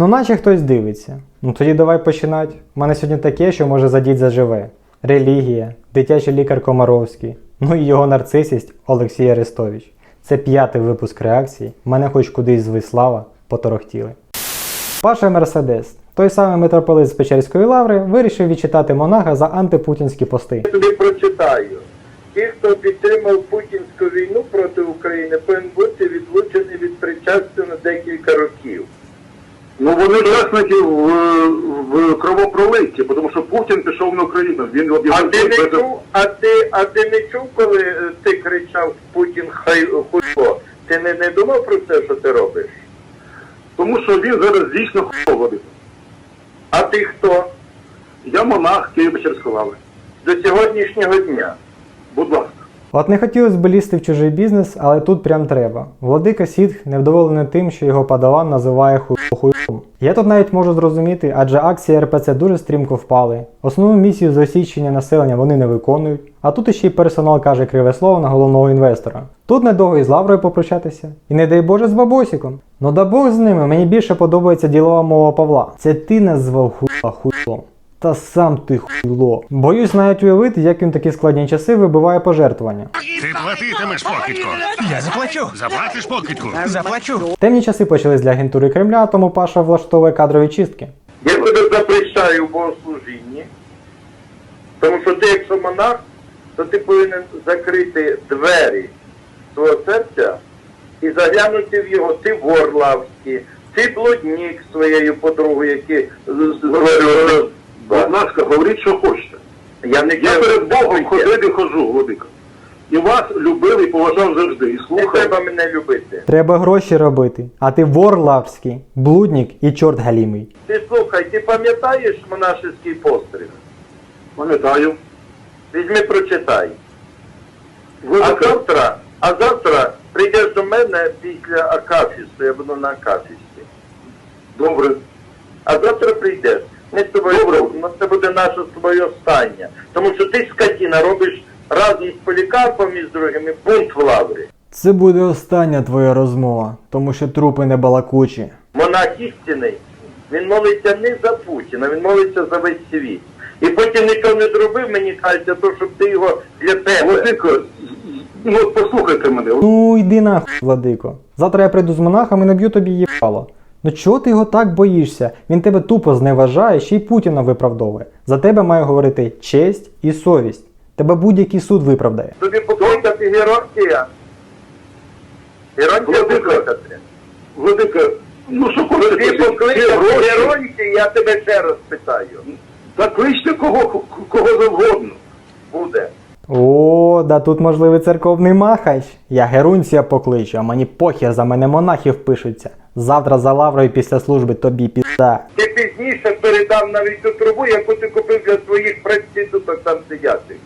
Ну, наче хтось дивиться. Ну тоді давай починати. У мене сьогодні таке, що може задіть заживе. Релігія, дитячий лікар Комаровський, ну і його нарцисість Олексій Арестович. Це п'ятий випуск реакції. Мене хоч кудись звий слава, поторохтіли. Паша Мерседес, той самий митрополит з Печерської лаври, вирішив відчитати монаха за антипутінські пости. Я тобі прочитаю. Ті, хто підтримав путінську війну проти України, повинен бути відлучений від причастя на декілька років. Ну вони учасники в, в кровопролитті, тому що Путін пішов на Україну. Він А ти не без- чув, а ти, а ти не чув, коли е, ти кричав Путін хай хуйло? Ти не, не думав про це, що ти робиш? тому що він зараз дійсно холодний. А ти хто? Я монах Києво-Печерської лави. До сьогоднішнього дня. Будь ласка. От не хотілося б лізти в чужий бізнес, але тут прям треба. Владика Сітх невдоволений тим, що його падаван називає хуйло хуйлом. Я тут навіть можу зрозуміти, адже акції РПЦ дуже стрімко впали. Основну місію засічення населення вони не виконують, а тут іще й персонал каже криве слово на головного інвестора. Тут недовго із Лаврою попрощатися. І не дай Боже з бабосіком. Ну да Бог з ними, мені більше подобається ділова мова Павла. Це ти назвав хуйло хуйлом. Та сам ти хуйло. Боюсь навіть уявити, як він такі складні часи вибиває пожертвування. Ти платитимеш покидьку. Я заплачу. Заплатиш покидьку. Заплачу. Темні часи почались для агентури Кремля, тому Паша влаштовує кадрові чистки. Я тебе запрещаю в богослужінні. Тому що ти, якщо монах, то ти повинен закрити двері свого серця і заглянути в його. Ти вор лавський, ти блудник з своєю подругою, які говорю. Будь ласка, говоріть, що хочете. Я не Я перед Богом ходив і хожу, Владика. І вас любив і поважав завжди. І Не треба мене любити. Треба гроші робити, а ти вор лавський, блудник і чорт галімий. Ти слухай, ти пам'ятаєш монашеський постріл? Пам'ятаю. Візьми, прочитай. А Владика, завтра, а завтра прийдеш до мене після Акафісту, я буду на Акафісті. добре. А завтра прийдеш. Ми з тобою це буде наше з тобою останнє. Тому що ти скотіна робиш разом з полікарпом і з другими бунт в лаврі. Це буде остання твоя розмова, тому що трупи не балакучі. Монах істинний, він молиться не за Путіна, він молиться за весь світ. І потім нічого не зробив, мені кажеться, то щоб ти його для тебе. Владика, ну послухайте мене. Ну йди нахуй, владико. Завтра я прийду з монахом і наб'ю тобі їбало. Ну чого ти його так боїшся? Він тебе тупо зневажає, ще й Путіна виправдовує. За тебе має говорити честь і совість. Тебе будь-який суд виправдає. Тобі покликати Геронтія. Геронтія Владика. покликати. Владика, ну що кажіть? Ті покликати гроші. Я тебе ще раз питаю. Та кличте кого, кого завгодно. Буде. О, да тут можливий церковний махач. Я Герунція покличу, а мені похер за мене монахів пишуться. Завтра за лаврою після служби тобі пізда. Ти пізніше передав навіть ту трубу, яку ти купив для своїх проституток там сидячих.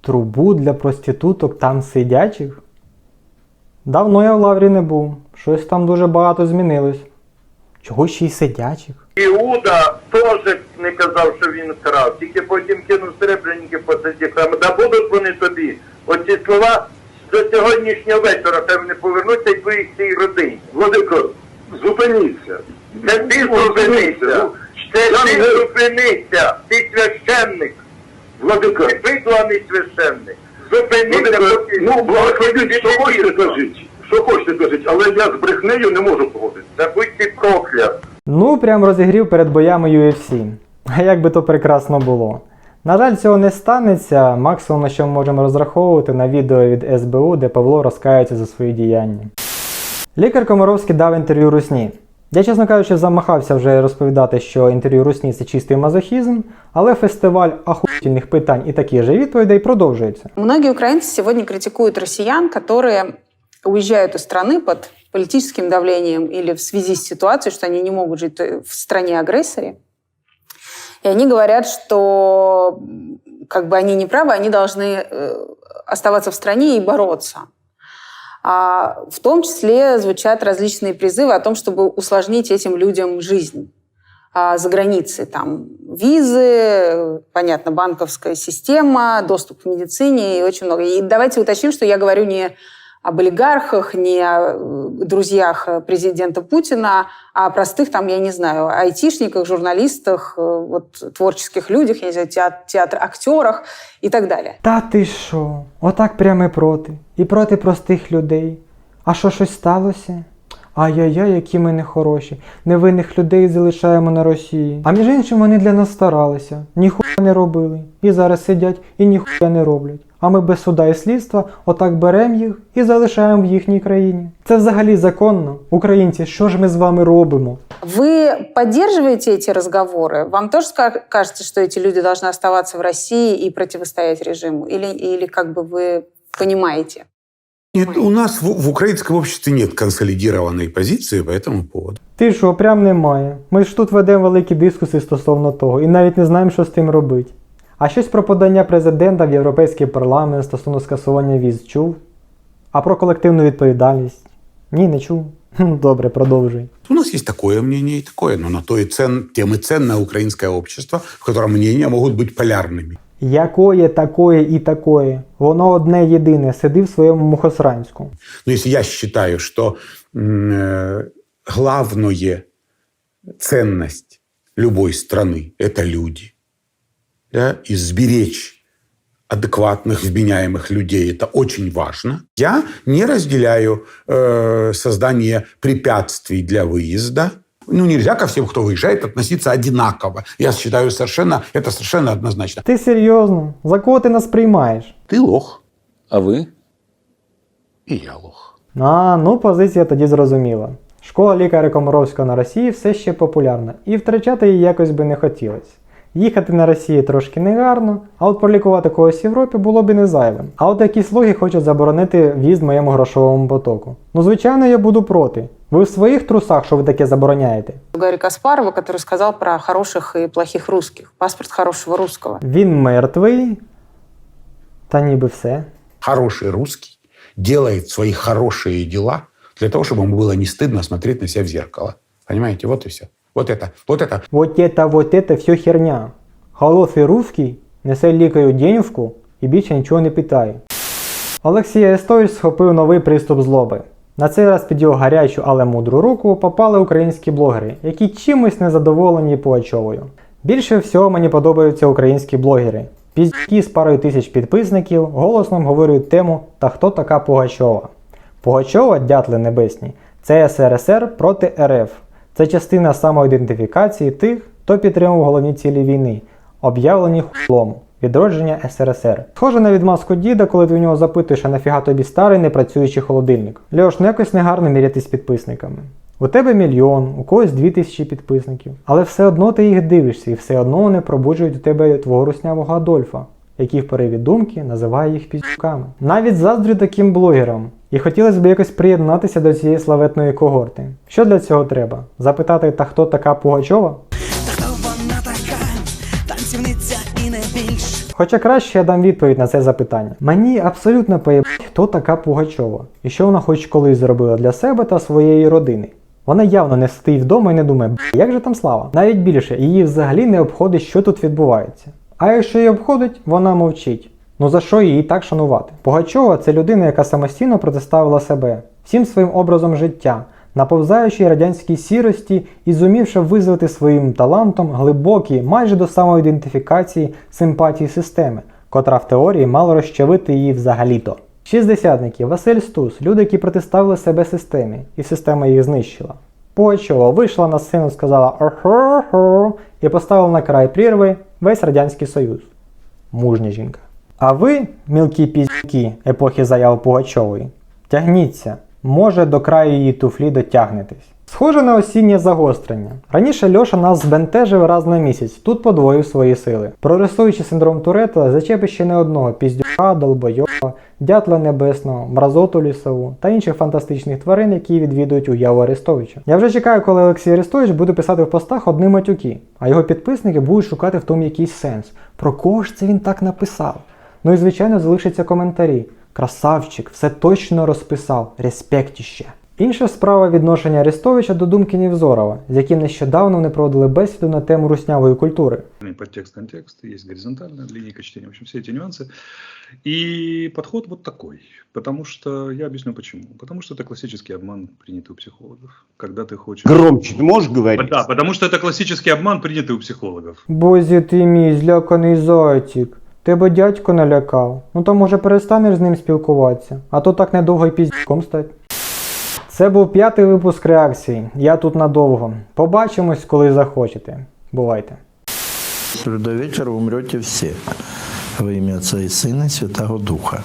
Трубу для проституток там сидячих? Давно я в лаврі не був. Щось там дуже багато змінилось. Чого ще й сидячих? Іуда теж не казав, що він крав, тільки потім кинув серебряники посаді храму. Да будуть вони тобі. Оці слова до сьогоднішнього вечора, хай вони повернуться і твоїй цій родині. Владико, зупиніться. Це ти Ну, зупинися. Це ти зупинися. Ти священник. Владика, Ти видланий священник. Зупинися, ну благословіть, що хочете кажіть. Що хочете кажіть, але я з брехнею не можу погодитися. Да будь ти проклят. Ну, прям розігрів перед боями UFC. А як би то прекрасно було. На жаль, цього не станеться. Максимум, на що ми можемо розраховувати на відео від СБУ, де Павло розкається за свої діяння. Лікар Комаровський дав інтерв'ю Русні. Я, чесно кажучи, замахався вже розповідати, що інтерв'ю Русні це чистий мазохізм, але фестиваль ахуєнних питань і таких же відповідей продовжується. Многие украинцы сегодня критикуют россиян, которые уезжают из страны под политическим давлением или в связи с ситуацией, что они не могут жить в стране-агрессоре. И они говорят, что м, как бы они не правы, они должны э, оставаться в стране и бороться. А в том числе звучат различные призывы о том, чтобы усложнить этим людям жизнь а, за границей. Там визы, понятно, банковская система, доступ к медицине и очень много. И давайте уточним, что я говорю не об олигархах, не о э, друзьях э, президента Путина, а о простых, там, я не знаю, айтишниках, журналистах, э, вот, творческих людях, я не знаю, театр, театр актерах и так далее. Та ти що? Отак прямо і проти. І проти простих людей. А що щось сталося? Ай-яй-яй, які ми нехороші. Невинних людей залишаємо на Росії. А між іншим вони для нас старалися, ніхуя не робили. І зараз сидять і ніхуя не роблять. А ми без суда і слідства отак беремо їх і залишаємо в їхній країні. Це взагалі законно. Українці, що ж ми з вами робимо? Вы поддерживаете эти разговоры? Вам тоже ска- кажется, что эти люди должны оставаться в России и противостоять режиму? Или, или как бы вы понимаете? Нет, у нас в, в украинском обществе нет консолидированной позиции по этому поводу. Ти що, прям немає. Ми ж тут ведемо великі дискуси стосовно того і навіть не знаємо, що з тим робити. А щось про подання президента в Європейський парламент стосовно скасування віз чув? А про колективну відповідальність? Ні, не чув. Хм, Добре, продовжуй. У нас есть такое мнение и такое, но на то и цен, тем и ценное украинское общество, в котором мнения могут быть полярными. Якое, такое і такое. Воно одне єдине, сиди в своєму мухосранську. Но если я считаю, что м, э, главное ценность любой страны – это люди, да, и сберечь адекватных, вменяемых людей – это очень важно. Я не разделяю э, создание препятствий для выезда. Ну, нельзя ко всем, кто выезжает, относиться одинаково. Я считаю совершенно, это совершенно однозначно. Ти серйозно? За кого ти нас приймаєш? Ты лох, А ви? и я лох. А, ну позиція тоді зрозуміла. Школа лікаря Комаровського на Росії все ще популярна, і втрачати її якось би не хотілося. Їхати на Росію трошки негарно, а от пролікувати когось в Європі було б і не зайвим. А от якісь слуги хочуть заборонити в'їзд моєму грошовому потоку. Ну, звичайно, я буду проти. Ви в своїх трусах, що ви таке забороняєте? Гарри Каспарова, который сказал про хороших и плохих русских. Паспорт хорошего русского. Він мертвий. Та ніби все. Хороший русский делает свои хорошие дела для того, чтобы ему было не стыдно смотреть на себя в зеркало. Понимаете? Вот и все. Вот это, вот это Вот это, вот это все херня. Холосий русський несе лікарю денежку і більше нічого не питає. Олексій Арестович схопив новий приступ злоби. На цей раз під його гарячу, але мудру руку попали українські блогери, які чимось незадоволені Пугачовою. Більше всього мені подобаються українські блогери. Піздюки з парою тисяч підписників голосно обговорюють тему Та хто така Пугачова? Пугачова, дятли небесні, це СРСР проти РФ. Це частина самоідентифікації тих, хто підтримував головні цілі війни, об'явлені хуйлом, відродження СРСР. Схоже на відмазку діда, коли ти у нього запитуєш, а нафіга тобі старий непрацюючий холодильник. Льош, ну якось негарно мірятись підписниками. У тебе мільйон, у когось дві тисячі підписників. Але все одно ти їх дивишся і все одно вони пробуджують у тебе твого руснявого Адольфа, який в пориві думки називає їх піздюками. Навіть заздрю таким блогерам. І хотілося б якось приєднатися до цієї славетної когорти. Що для цього треба? Запитати, та хто така Пугачова? Та хто вона така, танцівниця і не більш. Хоча краще я дам відповідь на це запитання. Мені абсолютно поєбать, хто така Пугачова, і що вона хоч колись зробила для себе та своєї родини. Вона явно не стоїть вдома і не думає, як же там слава. Навіть більше, її взагалі не обходить, що тут відбувається. А якщо її обходить, вона мовчить. Ну за що її так шанувати? Пугачова це людина, яка самостійно протиставила себе всім своїм образом життя, наповзаючи радянській сірості і зумівши визвати своїм талантом глибокі, майже до самоідентифікації симпатії системи, котра в теорії мала розчавити її взагалі-то. Шістдесятники, Василь Стус, люди, які протиставили себе системі, і система їх знищила. Пугачова вийшла на сцену, сказала «Охо-хо» і поставила на край прірви весь Радянський Союз. Мужня жінка. А ви, мілкі піздюки епохи заяв Пугачової, тягніться, може до краю її туфлі дотягнетесь. Схоже на осіннє загострення. Раніше Льоша нас збентежив раз на місяць, тут подвоїв свої сили. Прорисуючи синдром Турета, зачепить ще не одного піздюка, долбойова, дятла небесного, мразоту лісову та інших фантастичних тварин, які відвідують уяву Арестовича. Я вже чекаю, коли Олексій Арестович буде писати в постах одні матюки, а його підписники будуть шукати в тому якийсь сенс. Про кого ж це він так написав? Ну і звичайно залишаться коментарі. Красавчик, все точно розписав, респектіще. Інша справа відношення Арестовича до думки Нівзорова, з яким нещодавно вони проводили бесіду на тему руснявої культури. Подтекст, контекст, есть горизонтальная линейка чтения, в общем, все эти нюансы. И подход вот такой, потому что, я объясню почему. Потому что это классический обман, принятый у психологов. Когда ты хочешь... Громче ты можешь говорить? Да, потому что это классический обман, принятый у психологов. Бозі ти мій зляканий зайчик. Тебе дядько налякав. Ну то може перестанеш з ним спілкуватися, а то так недовго й піздьком стать. Це був п'ятий випуск реакції. Я тут надовго. Побачимось, коли захочете. Бувайте. До вечора умрете всі. Во ім'я Отця і Сина і Святого Духа.